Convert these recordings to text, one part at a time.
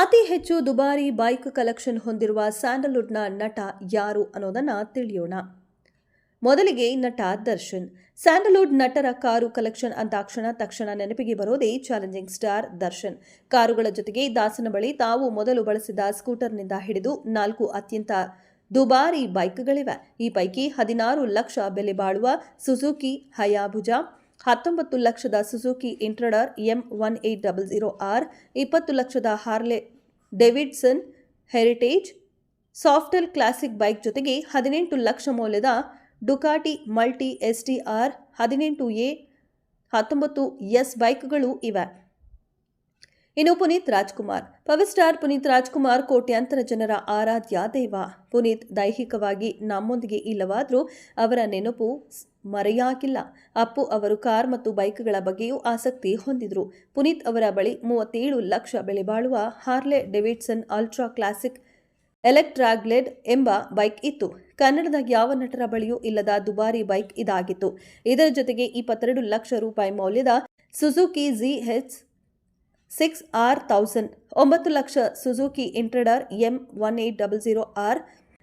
ಅತಿ ಹೆಚ್ಚು ದುಬಾರಿ ಬೈಕ್ ಕಲೆಕ್ಷನ್ ಹೊಂದಿರುವ ಸ್ಯಾಂಡಲ್ವುಡ್ನ ನಟ ಯಾರು ಅನ್ನೋದನ್ನ ತಿಳಿಯೋಣ. ಮೊದಲಿಗೆ ನಟ ದರ್ಶನ್. ಸ್ಯಾಂಡಲ್ವುಡ್ ನಟರ ಕಾರು ಕಲೆಕ್ಷನ್ ಅಂದಾಕ್ಷಣ ತಕ್ಷಣ ನೆನಪಿಗೆ ಬರೋದೇ ಚಾಲೆಂಜಿಂಗ್ ಸ್ಟಾರ್ ದರ್ಶನ್. ಕಾರುಗಳ ಜೊತೆಗೆ ದಾಸನ ಬಳಿ ತಾವು ಮೊದಲು ಬಳಸಿದ ಸ್ಕೂಟರ್ನಿಂದ ಹಿಡಿದು ನಾಲ್ಕು ಅತ್ಯಂತ ದುಬಾರಿ ಬೈಕ್ಗಳಿವೆ. ಈ ಪೈಕಿ ಹದಿನಾರು ಲಕ್ಷ ಬೆಲೆ ಬಾಳುವ ಸುಜುಕಿ, ಹಯಾಬುಜಾ ಹತ್ತೊಂಬತ್ತು ಲಕ್ಷದ Suzuki Intruder M one eight double zero R, ಇಪ್ಪತ್ತು ಲಕ್ಷದ Harley Davidson Heritage Softail Classic bike ಜೊತೆಗೆ ಹದಿನೆಂಟು ಲಕ್ಷ ಮೌಲ್ಯದ Ducati Multi S T R, ಹದಿನೆಂಟು ಎ, ಹತ್ತೊಂಬತ್ತು ಎಸ್ ಬೈಕ್ಗಳು ಇವೆ. ಇನ್ನು ಪುನೀತ್ ರಾಜ್ಕುಮಾರ್. ಪವರ್ ಸ್ಟಾರ್ ಪುನೀತ್ ರಾಜ್ಕುಮಾರ್ ಕೋಟ್ಯಾಂತರ ಜನರ ಆರಾಧ್ಯ ದೈವ. ಪುನೀತ್ ದೈಹಿಕವಾಗಿ ನಮ್ಮೊಂದಿಗೆ ಇಲ್ಲವಾದರೂ ಅವರ ನೆನಪು ಮರೆಯಾಗಿಲ್ಲ. ಅಪ್ಪು ಅವರು ಕಾರ್ ಮತ್ತು ಬೈಕ್ಗಳ ಬಗ್ಗೆಯೂ ಆಸಕ್ತಿ ಹೊಂದಿದ್ರು. ಪುನೀತ್ ಅವರ ಬಳಿ ಮೂವತ್ತೇಳು ಲಕ್ಷ ಬೆಲೆ ಬಾಳುವ Harley Davidson ultra classic electra glide ಎಂಬ ಬೈಕ್ ಇತ್ತು. ಕನ್ನಡದ ಯಾವ ನಟರ ಬಳಿಯೂ ಇಲ್ಲದ ದುಬಾರಿ ಬೈಕ್ ಇದಾಗಿತ್ತು. ಇದರ ಜೊತೆಗೆ ಇಪ್ಪತ್ತೆರಡು ಲಕ್ಷ ರೂಪಾಯಿ ಮೌಲ್ಯದ Suzuki G H six R thousand ಒಂಬತ್ತು lakh Suzuki Intruder M one eight double zero R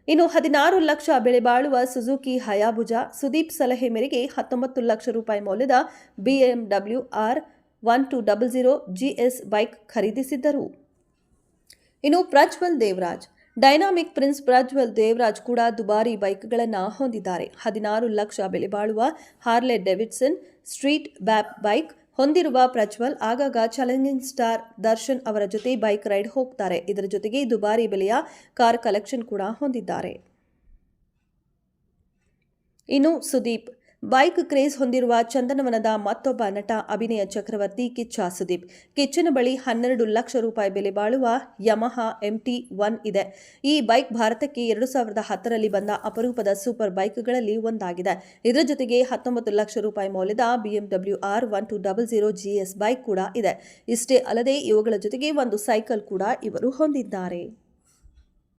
ಇನ್ನು ಹದಿನಾರು ಲಕ್ಷ ಬೆಲೆ ಬಾಳುವ ಸುಜುಕಿ ಹಯಾಭುಜ ಸುದೀಪ್ ಸಲಹೆ ಮೇರೆಗೆ ಹತ್ತೊಂಬತ್ತು ಲಕ್ಷ ರೂಪಾಯಿ ಮೌಲ್ಯದ BMW R one two double zero GS bike ಖರೀದಿಸಿದ್ದರು. ಇನ್ನು ಪ್ರಜ್ವಲ್ ದೇವರಾಜ್ ಡೈನಾಮಿಕ್ ಪ್ರಿನ್ಸ್ ಪ್ರಜ್ವಲ್ ದೇವರಾಜ್ ಕೂಡ ದುಬಾರಿ ಬೈಕ್ಗಳನ್ನು ಹೊಂದಿದ್ದಾರೆ. ಹದಿನಾರು ಲಕ್ಷ ಬೆಲೆ ಬಾಳುವ Harley Davidson street bob bike ಹೊಂದಿರುವ ಪ್ರಜ್ವಲ್ ಆಗಾಗ ಚಾಲೆಂಜಿಂಗ್ ಸ್ಟಾರ್ ದರ್ಶನ್ ಅವರ ಜೊತೆ ಬೈಕ್ ರೈಡ್ ಹೋಗ್ತಾರೆ. ಇದರ ಜೊತೆಗೆ ದುಬಾರಿ ಬೆಲೆಯ ಕಾರ್ ಕಲೆಕ್ಷನ್ ಕೂಡ ಹೊಂದಿದ್ದಾರೆ. ಇನ್ನು ಸುದೀಪ್ ಬೈಕ್ ಕ್ರೇಜ್ ಹೊಂದಿರುವ ಚಂದನವನದ ಮತ್ತೊಬ್ಬ ನಟ ಅಭಿನಯ ಚಕ್ರವರ್ತಿ ಕಿಚ್ಚ ಸುದೀಪ್. ಕಿಚ್ಚನ ಬಳಿ ಹನ್ನೆರಡು ಲಕ್ಷ ರೂಪಾಯಿ ಬೆಲೆ ಬಾಳುವ ಯಮಹ ಎಂಟಿ ಒನ್ ಇದೆ. ಈ ಬೈಕ್ ಭಾರತಕ್ಕೆ ಎರಡು ಸಾವಿರದ ಹತ್ತರಲ್ಲಿ ಬಂದ ಅಪರೂಪದ ಸೂಪರ್ ಬೈಕ್ಗಳಲ್ಲಿ ಒಂದಾಗಿದೆ. ಇದರ ಜೊತೆಗೆ ಹತ್ತೊಂಬತ್ತು ಲಕ್ಷ ರೂಪಾಯಿ ಮೌಲ್ಯದ BMW R one two double zero GS bike ಕೂಡ ಇದೆ. ಇಷ್ಟೇ ಅಲ್ಲದೆ ಇವುಗಳ ಜೊತೆಗೆ ಒಂದು ಸೈಕಲ್ ಕೂಡ ಇವರು ಹೊಂದಿದ್ದಾರೆ.